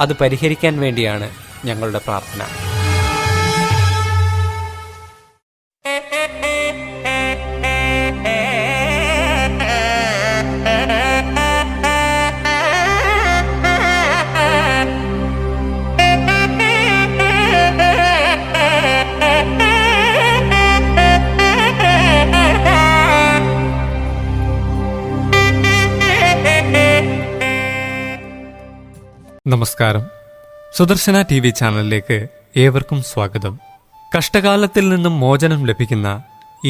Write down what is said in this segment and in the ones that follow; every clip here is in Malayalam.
അത് പരിഹരിക്കാൻ വേണ്ടിയാണ് ഞങ്ങളുടെ പ്രാർത്ഥന. നമസ്കാരം. സുദർശന ടി വി ചാനലിലേക്ക് ഏവർക്കും സ്വാഗതം. കഷ്ടകാലത്തിൽ നിന്നും മോചനം ലഭിക്കുന്ന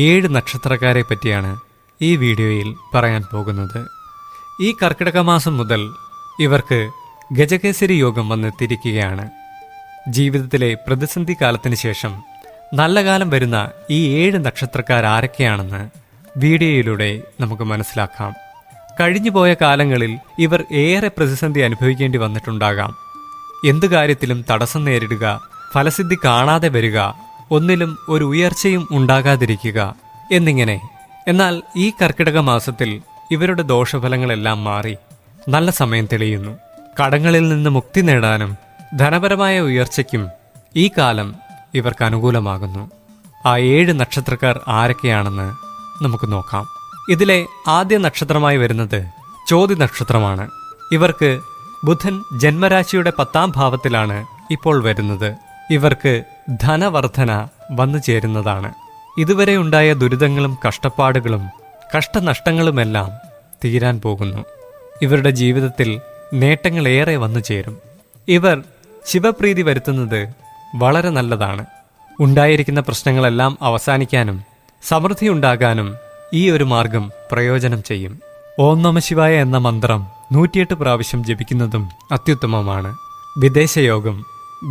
ഏഴ് നക്ഷത്രക്കാരെ പറ്റിയാണ് ഈ വീഡിയോയിൽ പറയാൻ പോകുന്നത്. ഈ കർക്കിടക മാസം മുതൽ ഇവർക്ക് ഗജകേസരി യോഗം വന്നെത്തിയിരിക്കുകയാണ്. ജീവിതത്തിലെ പ്രതിസന്ധി കാലത്തിന് ശേഷം നല്ല കാലം വരുന്ന ഈ ഏഴ് നക്ഷത്രക്കാർ ആരൊക്കെയാണെന്ന് വീഡിയോയിലൂടെ നമുക്ക് മനസ്സിലാക്കാം. കഴിഞ്ഞുപോയ കാലങ്ങളിൽ ഇവർ ഏറെ പ്രതിസന്ധി അനുഭവിക്കേണ്ടി വന്നിട്ടുണ്ടാകാം. എന്തു കാര്യത്തിലും തടസ്സം നേരിടുക ഫലസിദ്ധി കാണാതെ വരിക ഒന്നിലും ഒരു ഉയർച്ചയും ഉണ്ടാകാതിരിക്കുക എന്നിങ്ങനെ. എന്നാൽ ഈ കർക്കിടക മാസത്തിൽ ഇവരുടെ ദോഷഫലങ്ങളെല്ലാം മാറി. നല്ല സമയം തെളിയുന്നു. കടങ്ങളിൽ നിന്ന് മുക്തി നേടാനും ധനപരമായ ഉയർച്ചയ്ക്കും ഈ കാലം ഇവർക്ക് അനുകൂലമാകുന്നു. ആ ഏഴ് നക്ഷത്രക്കാർ ആരൊക്കെയാണെന്ന് നമുക്ക് നോക്കാം. ഇതിലെ ആദ്യ നക്ഷത്രമായി വരുന്നത് ചോതി നക്ഷത്രമാണ്. ഇവർക്ക് ബുധൻ ജന്മരാശിയുടെ പത്താം ഭാവത്തിലാണ് ഇപ്പോൾ വരുന്നത്. ഇവർക്ക് ധനവർധന വന്നു ചേരുന്നതാണ്. ഇതുവരെ ഉണ്ടായ ദുരിതങ്ങളും കഷ്ടപ്പാടുകളും കഷ്ടനഷ്ടങ്ങളുമെല്ലാം തീരാൻ പോകുന്നു. ഇവരുടെ ജീവിതത്തിൽ നേട്ടങ്ങളേറെ വന്നു ചേരും. ഇവർ ശിവപ്രീതി വരുത്തുന്നത് വളരെ നല്ലതാണ്. ഉണ്ടായിരിക്കുന്ന പ്രശ്നങ്ങളെല്ലാം അവസാനിക്കാനും സമൃദ്ധി ഉണ്ടാകാനും ഈ ഒരു മാർഗം പ്രയോജനം ചെയ്യും. ഓം നമ ശിവായ എന്ന മന്ത്രം നൂറ്റിയെട്ട് പ്രാവശ്യം ജപിക്കുന്നതും അത്യുത്തമമാണ്. വിദേശയോഗം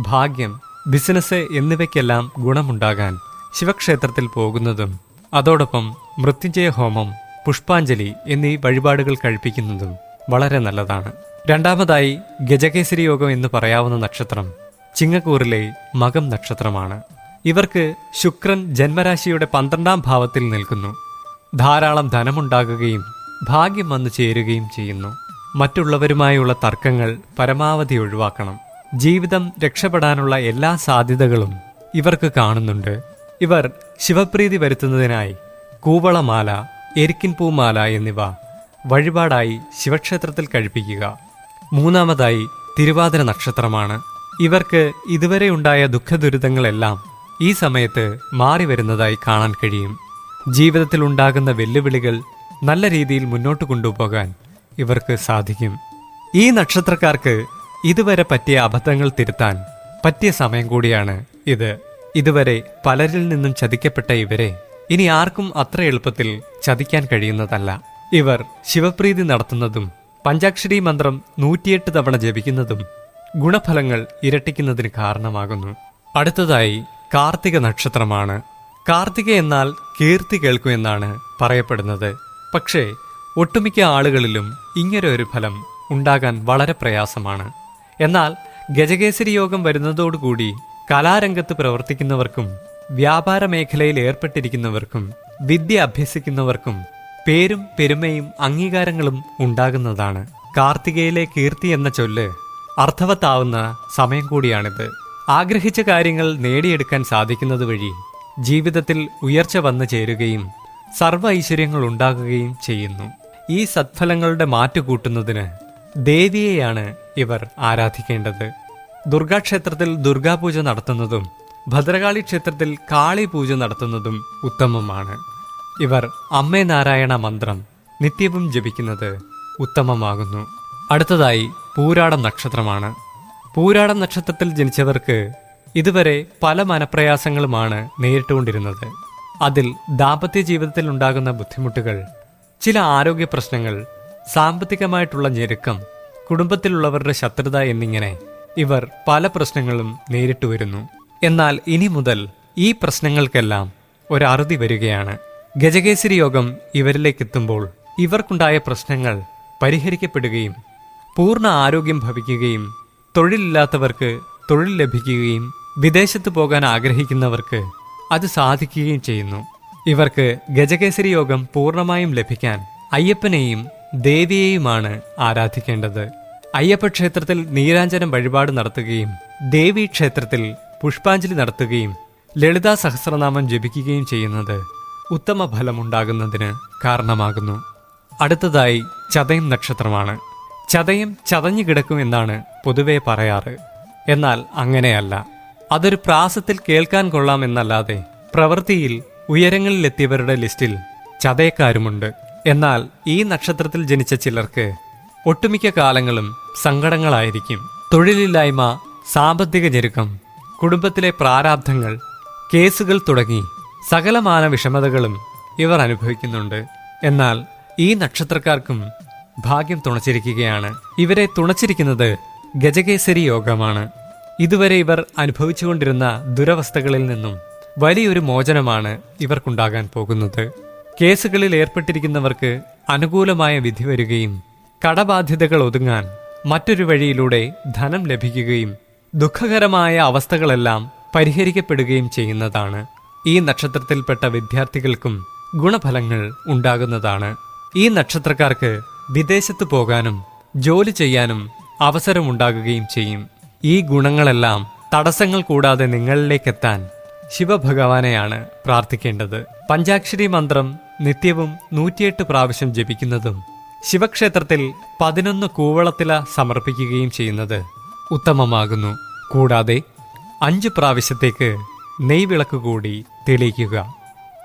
ഭാഗ്യം ബിസിനസ് എന്നിവയ്ക്കെല്ലാം ഗുണമുണ്ടാകാൻ ശിവക്ഷേത്രത്തിൽ പോകുന്നതും അതോടൊപ്പം മൃത്യുഞ്ജയ ഹോമം പുഷ്പാഞ്ജലി എന്നീ വഴിപാടുകൾ കഴിപ്പിക്കുന്നതും വളരെ നല്ലതാണ്. രണ്ടാമതായി ഗജകേസരി യോഗം എന്ന് പറയാവുന്ന നക്ഷത്രം ചിങ്ങക്കൂറിലെ മകം നക്ഷത്രമാണ്. ഇവർക്ക് ശുക്രൻ ജന്മരാശിയുടെ പന്ത്രണ്ടാം ഭാവത്തിൽ നിൽക്കുന്നു. ധാരാളം ധനമുണ്ടാകുകയും ഭാഗ്യം വന്നു ചേരുകയും ചെയ്യുന്നു. മറ്റുള്ളവരുമായുള്ള തർക്കങ്ങൾ പരമാവധി ഒഴിവാക്കണം. ജീവിതം രക്ഷപ്പെടാനുള്ള എല്ലാ സാധ്യതകളും ഇവർക്ക് കാണുന്നുണ്ട്. ഇവർ ശിവപ്രീതി വരുത്തുന്നതിനായി കൂവളമാല എരിക്കിൻ പൂമാല എന്നിവ വഴിപാടായി ശിവക്ഷേത്രത്തിൽ കഴിപ്പിക്കുക. മൂന്നാമതായി തിരുവാതിര നക്ഷത്രമാണ്. ഇവർക്ക് ഇതുവരെ ഉണ്ടായ ദുഃഖദുരിതങ്ങളെല്ലാം ഈ സമയത്ത് മാറി വരുന്നതായി കാണാൻ കഴിയും. ജീവിതത്തിൽ ഉണ്ടാകുന്ന വെല്ലുവിളികൾ നല്ല രീതിയിൽ മുന്നോട്ട് കൊണ്ടുപോകാൻ ഇവർക്ക് സാധിക്കും. ഈ നക്ഷത്രക്കാർക്ക് ഇതുവരെ പറ്റിയ അബദ്ധങ്ങൾ തിരുത്താൻ പറ്റിയ സമയം കൂടിയാണ് ഇത്. ഇതുവരെ പലരിൽ നിന്നും ചതിക്കപ്പെട്ട ഇവരെ ഇനി ആർക്കും അത്ര എളുപ്പത്തിൽ ചതിക്കാൻ കഴിയുന്നതല്ല. ഇവർ ശിവപ്രീതി നടത്തുന്നതും പഞ്ചാക്ഷരി മന്ത്രം നൂറ്റിയെട്ട് തവണ ജപിക്കുന്നതും ഗുണഫലങ്ങൾ ഇരട്ടിക്കുന്നതിന് കാരണമാകുന്നു. അടുത്തതായി കാർത്തിക നക്ഷത്രമാണ്. കാർത്തിക എന്നാൽ കീർത്തി കേൾക്കൂ എന്നാണ് പറയപ്പെടുന്നത്. പക്ഷേ ഒട്ടുമിക്ക ആളുകളിലും ഇങ്ങനെ ഒരു ഫലം ഉണ്ടാകാൻ വളരെ പ്രയാസമാണ്. എന്നാൽ ഗജകേസരി യോഗം വരുന്നതോടുകൂടി കലാരംഗത്ത് പ്രവർത്തിക്കുന്നവർക്കും വ്യാപാര മേഖലയിൽ ഏർപ്പെട്ടിരിക്കുന്നവർക്കും വിദ്യ അഭ്യസിക്കുന്നവർക്കും പേരും പെരുമയും അംഗീകാരങ്ങളും ഉണ്ടാകുന്നതാണ്. കാർത്തികയിലെ കീർത്തി എന്ന ചൊല്ല് അർത്ഥവത്താവുന്ന സമയം കൂടിയാണിത്. ആഗ്രഹിച്ച കാര്യങ്ങൾ നേടിയെടുക്കാൻ സാധിക്കുന്നത് വഴി ജീവിതത്തിൽ ഉയർച്ച വന്നു ചേരുകയും സർവ ഐശ്വര്യങ്ങൾ ഉണ്ടാകുകയും ചെയ്യുന്നു. ഈ സത്ഫലങ്ങളുടെ മാറ്റുകൂട്ടുന്നതിന് ദേവിയെയാണ് ഇവർ ആരാധിക്കേണ്ടത്. ദുർഗാക്ഷേത്രത്തിൽ ദുർഗാപൂജ നടത്തുന്നതും ഭദ്രകാളി ക്ഷേത്രത്തിൽ കാളി പൂജ നടത്തുന്നതും ഉത്തമമാണ്. ഇവർ അമ്മേ നാരായണ മന്ത്രം നിത്യവും ജപിക്കുന്നത് ഉത്തമമാകുന്നു. അടുത്തതായി പൂരാടം നക്ഷത്രമാണ്. പൂരാടം നക്ഷത്രത്തിൽ ജനിച്ചവർക്ക് ഇതുവരെ പല മനപ്രയാസങ്ങളുമാണ് നേരിട്ടുകൊണ്ടിരുന്നത്. അതിൽ ദാമ്പത്യ ജീവിതത്തിൽ ഉണ്ടാകുന്ന ബുദ്ധിമുട്ടുകൾ ചില ആരോഗ്യ പ്രശ്നങ്ങൾ സാമ്പത്തികമായിട്ടുള്ള ഞെരുക്കം കുടുംബത്തിലുള്ളവരുടെ ശത്രുത എന്നിങ്ങനെ ഇവർ പല പ്രശ്നങ്ങളും നേരിട്ടു വരുന്നു. എന്നാൽ ഇനി മുതൽ ഈ പ്രശ്നങ്ങൾക്കെല്ലാം ഒരറുതി വരികയാണ്. ഗജകേസരി യോഗം ഇവരിലേക്കെത്തുമ്പോൾ ഇവർക്കുണ്ടായ പ്രശ്നങ്ങൾ പരിഹരിക്കപ്പെടുകയും പൂർണ ആരോഗ്യം ഭവിക്കുകയും തൊഴിലില്ലാത്തവർക്ക് തൊഴിൽ ലഭിക്കുകയും വിദേശത്ത് പോകാൻ ആഗ്രഹിക്കുന്നവർക്ക് അത് സാധിക്കുകയും ചെയ്യുന്നു. ഇവർക്ക് ഗജകേസരി യോഗം പൂർണമായും ലഭിക്കാൻ അയ്യപ്പനെയും ദേവിയെയുമാണ് ആരാധിക്കേണ്ടത്. അയ്യപ്പ ക്ഷേത്രത്തിൽ നീരാഞ്ജനം വഴിപാട് നടത്തുകയും ദേവി ക്ഷേത്രത്തിൽ പുഷ്പാഞ്ജലി നടത്തുകയും ലളിതാ സഹസ്രനാമം ജപിക്കുകയും ചെയ്യുന്നത് ഉത്തമ ഫലമുണ്ടാകുന്നതിന് കാരണമാകുന്നു. അടുത്തതായി ചതയം നക്ഷത്രമാണ്. ചതയം ചതഞ്ഞു കിടക്കും എന്നാണ് പൊതുവെ പറയാറ്. എന്നാൽ അങ്ങനെയല്ല. അതൊരു പ്രാസത്തിൽ കേൾക്കാൻ കൊള്ളാമെന്നല്ലാതെ പ്രവൃത്തിയിൽ ഉയരങ്ങളിലെത്തിയവരുടെ ലിസ്റ്റിൽ ചതയക്കാരുമുണ്ട്. എന്നാൽ ഈ നക്ഷത്രത്തിൽ ജനിച്ച ചിലർക്ക് ഒട്ടുമിക്ക കാലങ്ങളും സങ്കടങ്ങളായിരിക്കും. തൊഴിലില്ലായ്മ സാമ്പത്തിക ഞെരുക്കം കുടുംബത്തിലെ പ്രാരാബ്ധങ്ങൾ കേസുകൾ തുടങ്ങി സകലമാന വിഷമതകളും ഇവർ അനുഭവിക്കുന്നുണ്ട്. എന്നാൽ ഈ നക്ഷത്രക്കാർക്കും ഭാഗ്യം തുണച്ചിരിക്കുകയാണ്. ഇവരെ തുണച്ചിരിക്കുന്നത് ഗജകേസരി യോഗമാണ്. ഇതുവരെ ഇവർ അനുഭവിച്ചുകൊണ്ടിരുന്ന ദുരവസ്ഥകളിൽ നിന്നും വലിയൊരു മോചനമാണ് ഇവർക്കുണ്ടാകാൻ പോകുന്നത്. കേസുകളിൽ ഏർപ്പെട്ടിരിക്കുന്നവർക്ക് അനുകൂലമായ വിധി വരികയും കടബാധ്യതകൾ ഒതുങ്ങാൻ മറ്റൊരു വഴിയിലൂടെ ധനം ലഭിക്കുകയും ദുഃഖകരമായ അവസ്ഥകളെല്ലാം പരിഹരിക്കപ്പെടുകയും ചെയ്യുന്നതാണ്. ഈ നക്ഷത്രത്തിൽപ്പെട്ട വിദ്യാർത്ഥികൾക്കും ഗുണഫലങ്ങൾ ഉണ്ടാകുന്നതാണ്. ഈ നക്ഷത്രക്കാർക്ക് വിദേശത്ത് പോകാനും ജോലി ചെയ്യാനും അവസരമുണ്ടാകുകയും ചെയ്യും. ഈ ഗുണങ്ങളെല്ലാം തടസ്സങ്ങൾ കൂടാതെ നിങ്ങളിലേക്ക് എത്താൻ ശിവഭഗവാനെയാണ് പ്രാർത്ഥിക്കേണ്ടത്. പഞ്ചാക്ഷരി മന്ത്രം നിത്യവും നൂറ്റിയെട്ട് പ്രാവശ്യം ജപിക്കുന്നതും ശിവക്ഷേത്രത്തിൽ പതിനൊന്ന് കൂവളത്തില സമർപ്പിക്കുകയും ചെയ്യുന്നത് ഉത്തമമാകുന്നു. കൂടാതെ അഞ്ച് പ്രാവശ്യത്തേക്ക് നെയ്വിളക്ക് കൂടി തെളിയിക്കുക.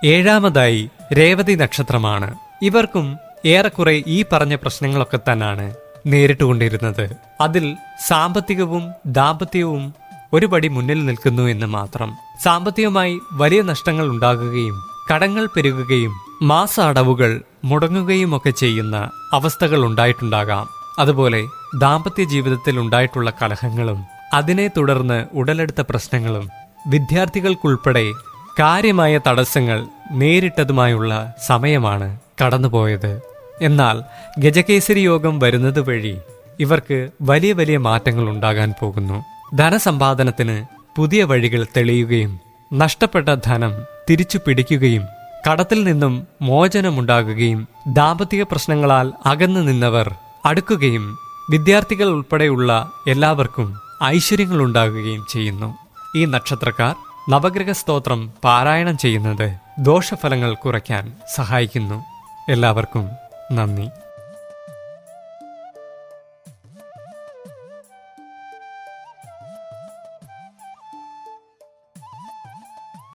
ഏഴാമതായി രേവതി നക്ഷത്രമാണ്. ഇവർക്കും ഏറെക്കുറെ ഈ പറഞ്ഞ പ്രശ്നങ്ങളൊക്കെ തന്നെയാണ് നേരിട്ടുകൊണ്ടിരുന്നത്. അതിൽ സാമ്പത്തികവും ദാമ്പത്യവും ഒരുപടി മുന്നിൽ നിൽക്കുന്നു എന്ന് മാത്രം. സാമ്പത്തികമായി വലിയ നഷ്ടങ്ങൾ ഉണ്ടാകുകയും കടങ്ങൾ പെരുകുകയും മാസ അടവുകൾ മുടങ്ങുകയും ഒക്കെ ചെയ്യുന്ന അവസ്ഥകൾ ഉണ്ടായിട്ടുണ്ടാകാം. അതുപോലെ ദാമ്പത്യ ജീവിതത്തിൽ ഉണ്ടായിട്ടുള്ള കലഹങ്ങളും അതിനെ തുടർന്ന് ഉടലെടുത്ത പ്രശ്നങ്ങളും വിദ്യാർത്ഥികൾക്കുൾപ്പെടെ കാര്യമായ തടസ്സങ്ങൾ നേരിട്ടതുമായുള്ള സമയമാണ് കടന്നുപോയത്. എന്നാൽ ഗജകേസരി യോഗം വരുന്നത് വഴി ഇവർക്ക് വലിയ വലിയ മാറ്റങ്ങൾ ഉണ്ടാകാൻ പോകുന്നു. ധനസമ്പാദനത്തിന് പുതിയ വഴികൾ തെളിയുകയും നഷ്ടപ്പെട്ട ധനം തിരിച്ചു പിടിക്കുകയും കടത്തിൽ നിന്നും മോചനമുണ്ടാകുകയും ദാമ്പത്തിക പ്രശ്നങ്ങളാൽ അകന്നു നിന്നവർ അടുക്കുകയും വിദ്യാർത്ഥികൾ ഉൾപ്പെടെയുള്ള എല്ലാവർക്കും ഐശ്വര്യങ്ങൾ ഉണ്ടാകുകയും ചെയ്യുന്നു. ഈ നക്ഷത്രക്കാർ നവഗ്രഹ സ്തോത്രം പാരായണം ചെയ്യുന്നത് ദോഷഫലങ്ങൾ കുറയ്ക്കാൻ സഹായിക്കുന്നു. എല്ലാവർക്കും 那你